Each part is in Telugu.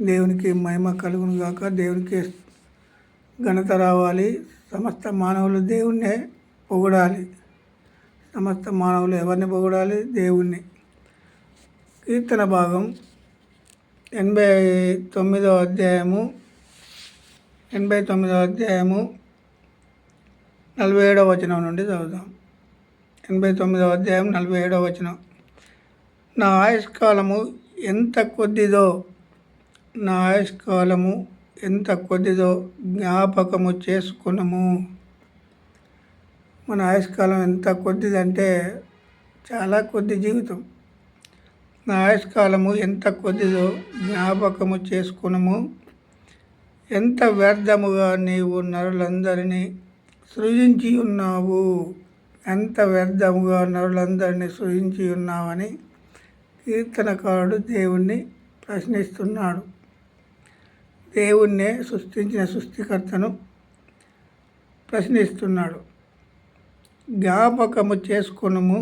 దేవునికి మహిమ కలుగును గాక. దేవునికి ఘనత రావాలి. సమస్త మానవులు దేవుణ్ణే పొగడాలి. సమస్త మానవులు ఎవరిని పొగడాలి? దేవుణ్ణి. కీర్తన భాగం ఎనభై తొమ్మిదో అధ్యాయము ఎనభై తొమ్మిదో అధ్యాయము నలభై ఏడవ వచనం నుండి చదువుదాం. ఎనభై తొమ్మిదవ అధ్యాయం నలభై ఏడవ వచనం. నా ఆయుష్కాలము ఎంత కొద్దిదో నా ఆయుష్కాలము ఎంత కొద్దిదో జ్ఞాపకము చేసుకునము మన ఆయుష్కాలం ఎంత కొద్దిదంటే చాలా కొద్ది జీవితం. నా ఆయుష్కాలము ఎంత కొద్దిదో జ్ఞాపకము చేసుకునము ఎంత వ్యర్థముగా నీవు నరులందరినీ సృజించి ఉన్నావు. ఎంత వ్యర్థముగా నరులందరినీ సృజించి ఉన్నావని కీర్తనకారుడు దేవుణ్ణి ప్రశ్నిస్తున్నాడు. దేవుణ్ణే సృష్టించిన సృష్టికర్తను ప్రశ్నిస్తున్నాడు. జ్ఞాపకము చేసుకునము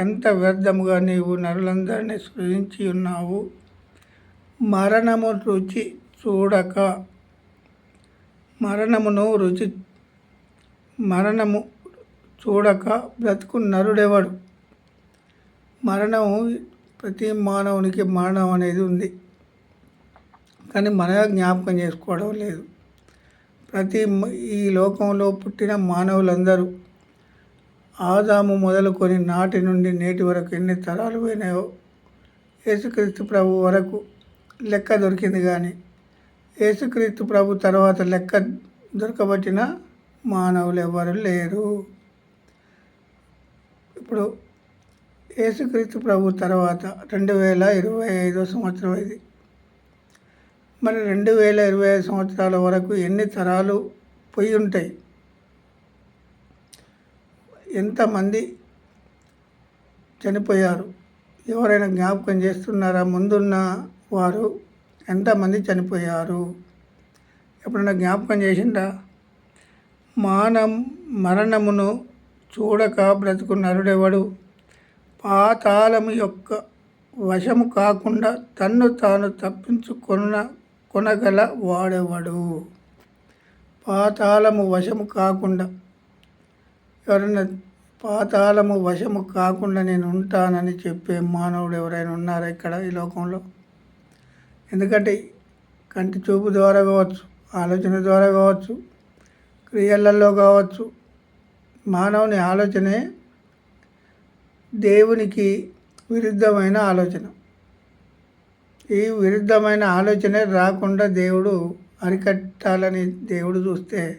ఎంత వ్యర్థముగా నీవు నరులందరినీ సృజించి ఉన్నావు? మరణము రుచి చూడక మరణమును రుచి మరణము చూడక బ్రతుకు నరుడెవడు? మరణము ప్రతి మానవునికి మరణం అనేది ఉంది. కానీ మన జ్ఞాపకం చేసుకోవడం లేదు. ప్రతి ఈ లోకంలో పుట్టిన మానవులందరూ ఆదాము మొదలుకొని నాటి నుండి నేటి వరకు ఎన్ని తరాలు పోయినాయో యేసుక్రీస్తు ప్రభు వరకు లెక్క దొరికింది కానీ యేసుక్రీస్తు ప్రభు తర్వాత లెక్క దొరకబట్టిన మానవులు ఎవరు లేరు. ఇప్పుడు యేసుక్రీస్తు ప్రభు తర్వాత రెండు వేల ఇరవై ఐదో సంవత్సరం ఇది. మరి రెండు వేల ఇరవై ఐదు సంవత్సరాల వరకు ఎన్ని తరాలు పోయి ఉంటాయి? ఎంతమంది చనిపోయారు? ఎవరైనా జ్ఞాపకం చేస్తున్నారా? ముందున్న వారు ఎంతమంది చనిపోయారు? ఎప్పుడైనా జ్ఞాపకం చేసిందా మానం మరణమును చూడక బ్రతుకు నరుడెవడు పాతాళము యొక్క వశము కాకుండా తన్ను తాను తప్పించుకున్న కొనగల వాడెవడు? పాతాళము వశము కాకుండా ఎవరైనా పాతాళము వశము కాకుండా నేను ఉంటానని చెప్పే మానవుడు ఎవరైనా ఉన్నారా ఇక్కడ ఈ లోకంలో? ఎందుకంటే కంటి చూపు ద్వారా కావచ్చు ఆలోచన ద్వారా కావచ్చు క్రియలలో కావచ్చు మానవుని ఆలోచనే దేవునికి విరుద్ధమైన ఆలోచన. ఈ విరుద్ధమైన ఆలోచనే రాకుండా దేవుడు అరికట్టాలని దేవుడు చూస్తే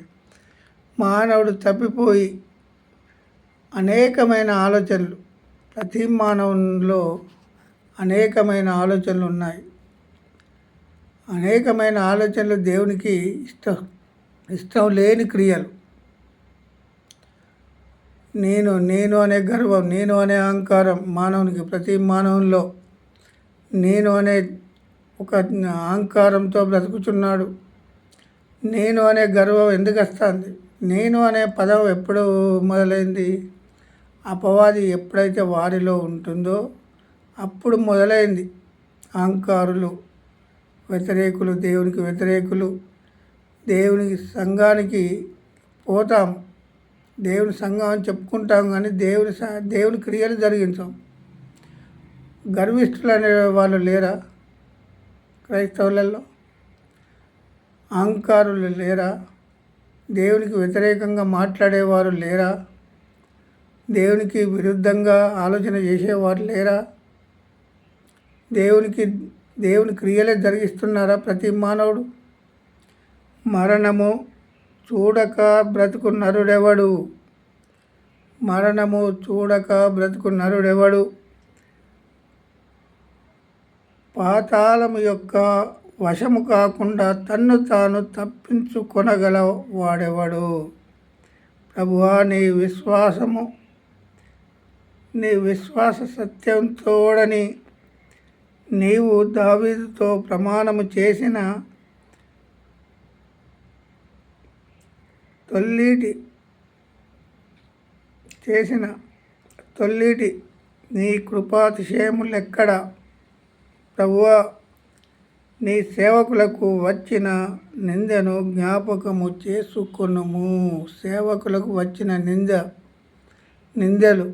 మానవుడు తప్పిపోయి అనేకమైన ఆలోచనలు ప్రతి మానవునిలో అనేకమైన ఆలోచనలు ఉన్నాయి. అనేకమైన ఆలోచనలు దేవునికి ఇష్టం ఇష్టం లేని క్రియలు. నేను నేను అనే గర్వం నేను అనే అహంకారం మానవునికి ప్రతి మానవుల్లో నేను అనే ఒక అహంకారంతో బ్రతుకుతున్నాడు నేను అనే గర్వం ఎందుకు వస్తుంది? నేను అనే పదం ఎప్పుడు మొదలైంది? అపవాది ఎప్పుడైతే వారిలో ఉంటుందో అప్పుడు మొదలైంది అహంకారులు. వ్యతిరేకులు దేవునికి వ్యతిరేకులు. దేవునికి సంఘానికి పోతాం. దేవుని సంఘం అని చెప్పుకుంటాం కానీ దేవుని దేవుని క్రియలు జరిగించాం. గర్విష్ఠులు అనే వాళ్ళు లేరా? క్రైస్తవులలో అహంకారులు లేరా? దేవునికి వ్యతిరేకంగా మాట్లాడేవారు లేరా? దేవునికి విరుద్ధంగా ఆలోచన చేసేవారు లేరా? దేవునికి దేవుని క్రియలే జరిగిస్తున్నారా ప్రతి మానవుడు? మరణము చూడక బ్రతుకు నరుడెవడు? మరణము చూడక బ్రతుకు నరుడెవడు? పాతాళము యొక్క వశము కాకుండా తన్ను తాను తప్పించుకొనగల వాడెవడు? ప్రభువా నీ విశ్వాసము నీ విశ్వాస సత్యంతోడని నీవు దావీదుతో ప్రమాణము చేసిన తొల్లిటి చేసిన తొల్లిటి నీ కృపాతిశయములెక్కడ? ప్రభువా నీ సేవకులకు వచ్చిన నిందను జ్ఞాపకము చేసుకొనుము. సేవకులకు వచ్చిన నింద నిందలు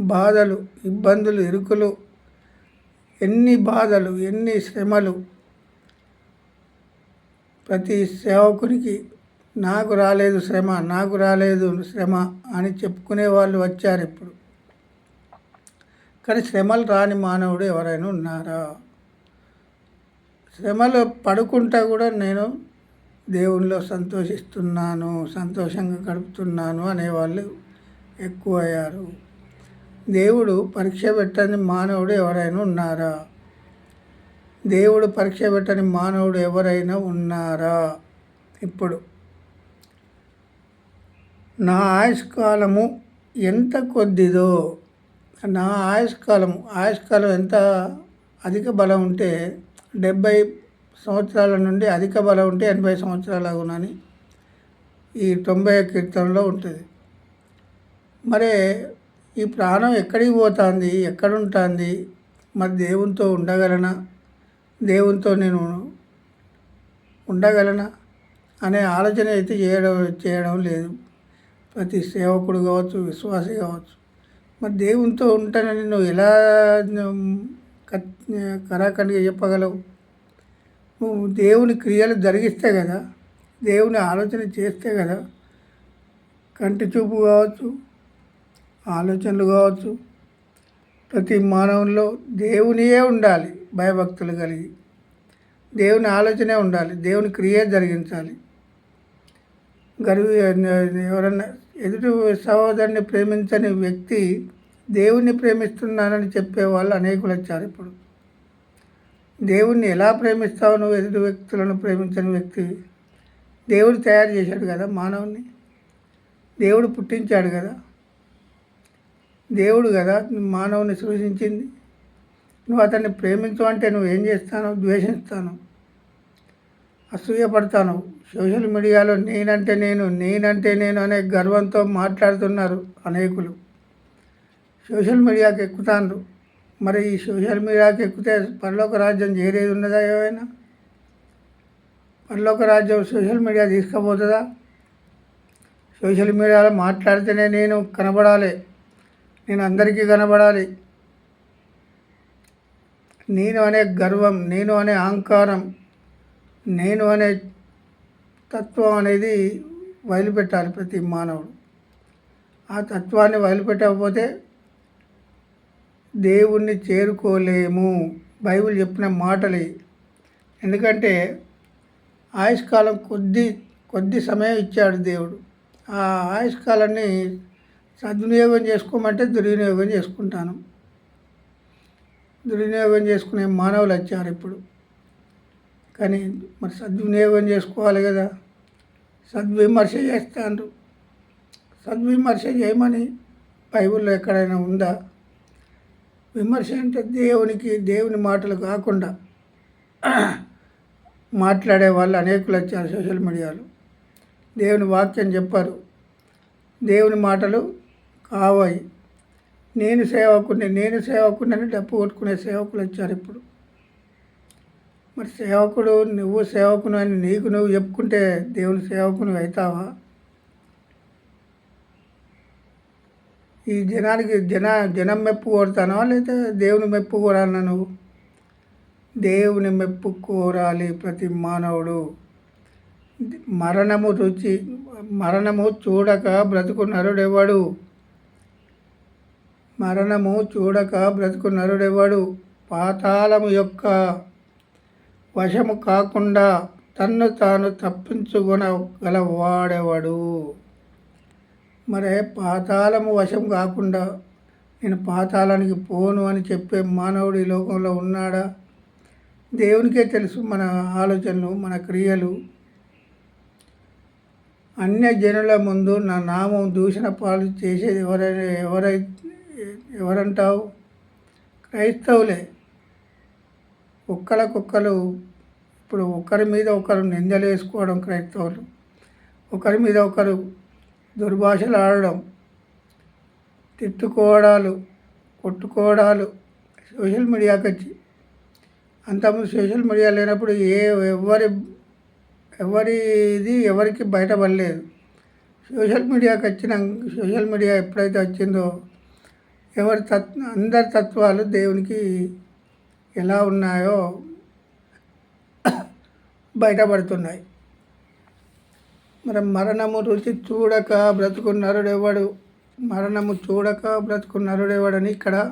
బాధలు ఇబ్బందులు ఇరుకులు ఎన్ని బాధలు ఎన్ని శ్రమలు ప్రతి సేవకునికి నాకు రాలేదు శ్రమ నాకు రాలేదు శ్రమ అని చెప్పుకునే వాళ్ళు వచ్చారు ఇప్పుడు. కానీ శ్రమలు రాని మానవుడు ఎవరైనా ఉన్నారా? శ్రమలో పడుకుంటా కూడా నేను దేవునిలో సంతోషిస్తున్నాను సంతోషంగా గడుపుతున్నాను అనేవాళ్ళు ఎక్కువ అయ్యారు దేవుడు పరీక్ష పెట్టని మానవుడు ఎవరైనా ఉన్నారా? దేవుడు పరీక్ష పెట్టని మానవుడు ఎవరైనా ఉన్నారా? ఇప్పుడు నా ఆయుష్కాలము ఎంత కొద్దిదో నా ఆయుష్కాలము ఆయుష్కాలం ఎంత అధిక బలం ఉంటే డెబ్బై సంవత్సరాల నుండి అధిక బలం ఉంటే ఎనభై సంవత్సరాల అగునని ఈ తొంభై కీర్తనలో ఉంటుంది. మరి ఈ ప్రాణం ఎక్కడికి పోతుంది? ఎక్కడుంటుంది? మరి దేవునితో ఉండగలనా? దేవునితో నేను ఉండగలనా? అనే ఆలోచన అయితే చేయడం చేయడం లేదు. ప్రతి సేవకుడు కావచ్చు విశ్వాసి కావచ్చు. మరి దేవునితో ఉంటానని నువ్వు ఎలా కరాఖండిగా చెప్పగలవు. నువ్వు దేవుని క్రియలు జరిగిస్తే కదా దేవుని ఆలోచన చేస్తే కదా కంటి చూపు కావచ్చు ఆలోచనలు కావచ్చు ప్రతి మానవుల్లో దేవునియే ఉండాలి భయభక్తులు కలిగి. దేవుని ఆలోచనే ఉండాలి దేవుని క్రియే జరిగించాలి. గర్వి ఎవరన్నా ఎదుటి సహోదరుని ప్రేమించని వ్యక్తి దేవుణ్ణి ప్రేమిస్తున్నానని చెప్పే వాళ్ళు అనేకులు వచ్చారు ఇప్పుడు. దేవుణ్ణి ఎలా ప్రేమిస్తావు నువ్వు ఎదుటి వ్యక్తులను ప్రేమించని వ్యక్తి? దేవుడు తయారు చేశాడు కదా మానవుని దేవుడు పుట్టించాడు కదా. దేవుడు కదా మానవుని సృష్టించింది నువ్వు అతన్ని ప్రేమించు అంటే నువ్వు ఏం చేస్తాను? ద్వేషిస్తాను. అసూయపడతాను. సోషల్ మీడియాలో నేనంటే నేను నేనంటే నేను అనే గర్వంతో మాట్లాడుతున్నారు అనేకులు. సోషల్ మీడియాకి ఎక్కుతాను మరి ఈ సోషల్ మీడియాకి ఎక్కితే పరలోక రాజ్యం చేరేది ఉన్నదా ఏమైనా? పరలోక రాజ్యం సోషల్ మీడియా తీసుకుపోతుందా? సోషల్ మీడియాలో మాట్లాడితేనే నేను కనబడాలి. నేను అందరికీ కనబడాలి. నేను అనే గర్వం నేను అనే అహంకారం నేను అనే తత్వం అనేది వదిలిపెట్టాలి ప్రతి మానవుడు. ఆ తత్వాన్ని వదిలిపెట్టకపోతే దేవుణ్ణి చేరుకోలేము. బైబిల్ చెప్పిన మాటలు. ఎందుకంటే ఆయుష్కాలం కొద్ది కొద్ది సమయం ఇచ్చాడు దేవుడు. ఆ ఆయుష్కాలాన్ని సద్వినియోగం చేసుకోమంటే దుర్వినియోగం చేసుకుంటాను. దుర్వినియోగం చేసుకునే మానవులు వచ్చారు ఇప్పుడు. కానీ మరి సద్వినియోగం చేసుకోవాలి కదా. సద్విమర్శ చేస్తాను సద్విమర్శ చేయమని బైబిల్లో ఎక్కడైనా ఉందా? విమర్శ అంటే దేవునికి దేవుని మాటలు కాకుండా మాట్లాడే వాళ్ళు అనేకులు వచ్చారు సోషల్ మీడియాలో. దేవుని వాక్యం చెప్పారు దేవుని మాటలు కావాయి. నేను సేవకుని నేను సేవకుని అని డప్పు కొట్టుకునే సేవకులు వచ్చారు ఇప్పుడు. మరి సేవకుడు నువ్వు సేవకును అని నీకు నువ్వు చెప్పుకుంటే దేవుని సేవకుని అవుతావా? ఈ జనానికి జన జనం మెప్పు కోరుతానో లేదా దేవుని మెప్పు కోరాలన్నా నువ్వు? దేవుని మెప్పు కోరాలి ప్రతి మానవుడు. మరణము రుచి మరణము చూడక బ్రతుకు నరుడెవడు? మరణము చూడక బ్రతుకు నరుడెవడు? పాతాళము యొక్క వశము కాకుండా తన్ను తాను తప్పించుకొనగలవాడెవడు? మరి పాతాళము వశం కాకుండా నేను పాతాళానికి పోను అని చెప్పే మానవుడు ఈ లోకంలో ఉన్నాడా? దేవునికే తెలుసు మన ఆలోచనలు మన క్రియలు. అన్య జనుల ముందు నా నామం దూషణ పాలు చేసేది ఎవరైనా ఎవరై ఎవరంటావు? క్రైస్తవులే. ఒక్కలకొక్కరు ఇప్పుడు ఒకరి మీద ఒకరు నిందలు వేసుకోవడం క్రైస్తవులు. ఒకరి మీద ఒకరు దుర్భాషలు ఆడడం తిట్టుకోవడాలు కొట్టుకోవడాలు సోషల్ మీడియాకి వచ్చి అంతకుముందు సోషల్ మీడియా లేనప్పుడు ఏ ఎవరి ఎవరిది ఎవరికి బయటపడలేదు. సోషల్ మీడియాకి వచ్చిన సోషల్ మీడియా ఎప్పుడైతే వచ్చిందో ఎవరి తత్ అందరి తత్వాలు దేవునికి ఎలా ఉన్నాయో బయటపడుతున్నాయి. మరి మరణము రుచి చూడక బ్రతుకు నరుడెవడు? మరణము చూడక బ్రతుకు నరుడెవడని ఇక్కడ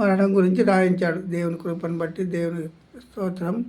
మరణం గురించి రాయించాడు. దేవుని కృపను బట్టి దేవుని స్తోత్రం.